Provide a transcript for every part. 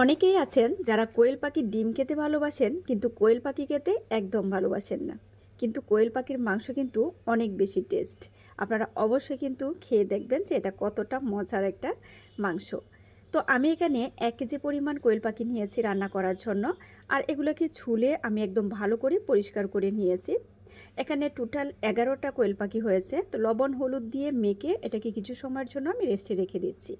অনেকেই আছেন যারা কোয়েল পাখির ডিম খেতে ভালোবাসেন, কিন্তু কোয়েল পাখি খেতে একদম ভালোবাসেন না। কিন্তু কোয়েল পাখির মাংস কিন্তু অনেক বেশি টেস্ট। আপনারা অবশ্যই কিন্তু খেয়ে দেখবেন যে এটা কতটা মজার একটা মাংস। তো আমি এখানে এক কেজি পরিমাণ কোয়েল পাখি নিয়েছি রান্না করার জন্য, আর এগুলোকে ছুলে আমি একদম ভালো করে পরিষ্কার করে নিয়েছি। এখানে টোটাল এগারোটা কোয়েল পাখি হয়েছে, তো লবণ, হলুদ দিয়ে মেখে এটাকে কিছু সময়ের জন্য আমি রেস্টে রেখে দিচ্ছি।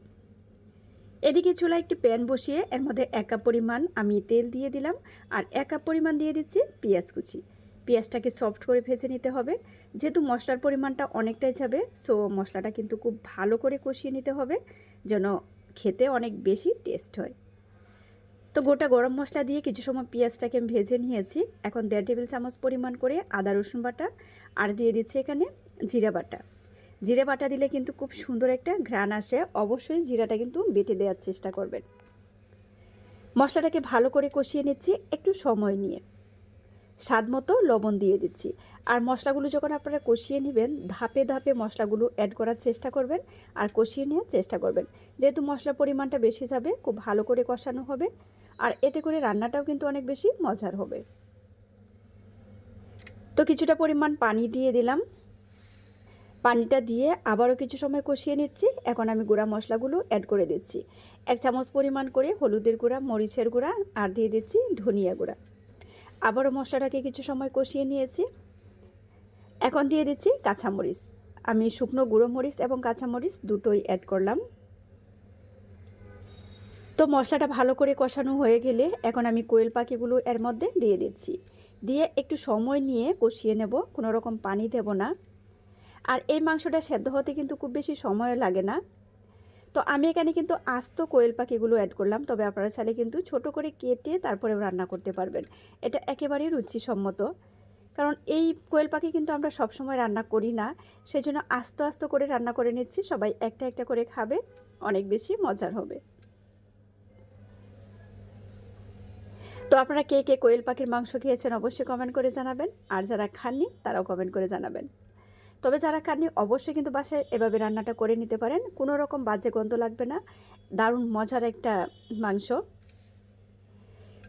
এদিকে চুলা একটি প্যান বসিয়ে এর মধ্যে এক কাপ পরিমাণ আমি তেল দিয়ে দিলাম আর এক কাপ পরিমাণ দিয়ে দিচ্ছি পেঁয়াজ কুচি। পেঁয়াজটাকে সফট করে ভেজে নিতে হবে। যেহেতু মশলার পরিমাণটা অনেকটাই যাবে সো মশলাটা কিন্তু খুব ভালো করে কষিয়ে নিতে হবে যেন খেতে অনেক বেশি টেস্ট হয়। তো গোটা গরম মশলা দিয়ে কিছু সময় পেঁয়াজটাকে আমি ভেজে নিয়েছি। এখন দেড় টেবিল চামচ পরিমাণ করে আদা রসুন বাটা আর দিয়ে দিচ্ছি এখানে জিরা বাটা। জিরে বাটা দিলে কিন্তু খুব সুন্দর একটা ঘ্রাণ আসে। অবশ্যই জিরাটা কিন্তু বেটে দেওয়ার চেষ্টা করবেন। মশলাটাকে ভালো করে কষিয়ে নিচ্ছি, একটু সময় নিয়ে। স্বাদ মতো লবণ দিয়ে দিচ্ছি। আর মশলাগুলো যখন আপনারা কষিয়ে নেবেন, ধাপে ধাপে মশলাগুলো অ্যাড করার চেষ্টা করবেন আর কষিয়ে নেওয়ার চেষ্টা করবেন। যেহেতু মশলার পরিমাণটা বেশি যাবে, খুব ভালো করে কষানো হবে। আর এতে করে রান্নাটাও কিন্তু অনেক বেশি মজার হবে। তো কিছুটা পরিমাণ পানি দিয়ে দিলাম। পানিটা দিয়ে আবারও কিছু সময় কষিয়ে নিচ্ছি। এখন আমি গুঁড়া মশলাগুলো অ্যাড করে দিচ্ছি। এক চামচ পরিমাণ করে হলুদের গুঁড়া, মরিচের গুঁড়া আর দিয়ে দিচ্ছি ধনিয়া গুঁড়া। আবারও মশলাটাকে কিছু সময় কষিয়ে নিয়েছি। এখন দিয়ে দিচ্ছি কাঁচামরিচ। আমি শুকনো গুঁড়ো মরিচ এবং কাঁচামরিচ দুটোই অ্যাড করলাম। তো মশলাটা ভালো করে কষানো হয়ে গেলে এখন আমি কোয়েল পাখিগুলো এর মধ্যে দিয়ে দিচ্ছি। দিয়ে একটু সময় নিয়ে কষিয়ে নেব। কোনো রকম পানি দেব না। আর এই মাংসটা সেদ্ধ হতে কিন্তু খুব বেশি সময় লাগে না। তো আমি এখানে কিন্তু আস্ত কোয়েল পাখিগুলো অ্যাড করলাম, তবে আপনারা চাইলে কিন্তু ছোট করে কেটে তারপরে রান্না করতে পারবেন। এটা একেবারেই রুচিসম্মত, কারণ এই কোয়েল পাখি কিন্তু আমরা সবসময় রান্না করি না সেই জন্য আস্তে আস্তে করে রান্না করে নিচ্ছি, সবাই একটা একটা করে খাবে, অনেক বেশি মজার হবে। তো আপনারা কে কে কোয়েল পাখির মাংস খেয়েছেন অবশ্যই কমেন্ট করে জানাবেন, আর যারা খাননি তারাও কমেন্ট করে জানাবেন। তবে যারা খাননি, অবশ্যই কিন্তু বাসায় এভাবে রান্নাটা করে নিতে পারেন। কোনো রকম বাজে গন্ধ লাগবে না। দারুণ মজার একটা মাংস।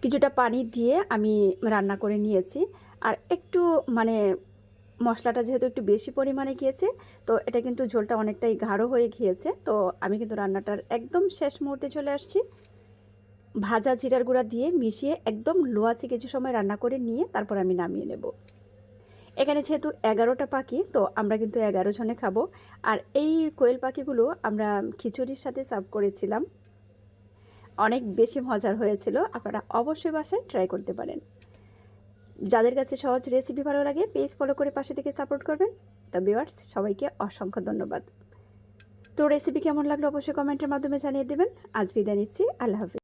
কিছুটা পানি দিয়ে আমি রান্না করে নিয়েছি। আর একটু মানে মশলাটা যেহেতু একটু বেশি পরিমাণে গিয়েছে, তো এটা কিন্তু ঝোলটা অনেকটাই গাঢ় হয়ে গিয়েছে। তো আমি কিন্তু রান্নাটার একদম শেষ মুহূর্তে চলে আসছি। ভাজা জিরার গুঁড়া দিয়ে মিশিয়ে একদম লোয়াচি কিছু সময় রান্না করে নিয়ে তারপর আমি নামিয়ে নেব। এখানে যেহেতু এগারোটা পাখি, তো আমরা কিন্তু এগারো জনে খাব। আর এই কোয়েল পাখিগুলো আমরা খিচুড়ির সাথে সার্ভ করেছিলাম। অনেক বেশি মজার হয়েছিল, আপনারা অবশ্যই বাসায় ট্রাই করতে পারেন। যাদের কাছে সহজ রেসিপি ভালো লাগে পেজ ফলো করে পাশে থেকে সাপোর্ট করবেন। তা ভিওয়ার্স সবাইকে অসংখ্য ধন্যবাদ। তো রেসিপি কেমন লাগল অবশ্যই কমেন্টের মাধ্যমে জানিয়ে দেবেন। আজ বিদায় নিচ্ছি, আল্লাহ হাফিজ।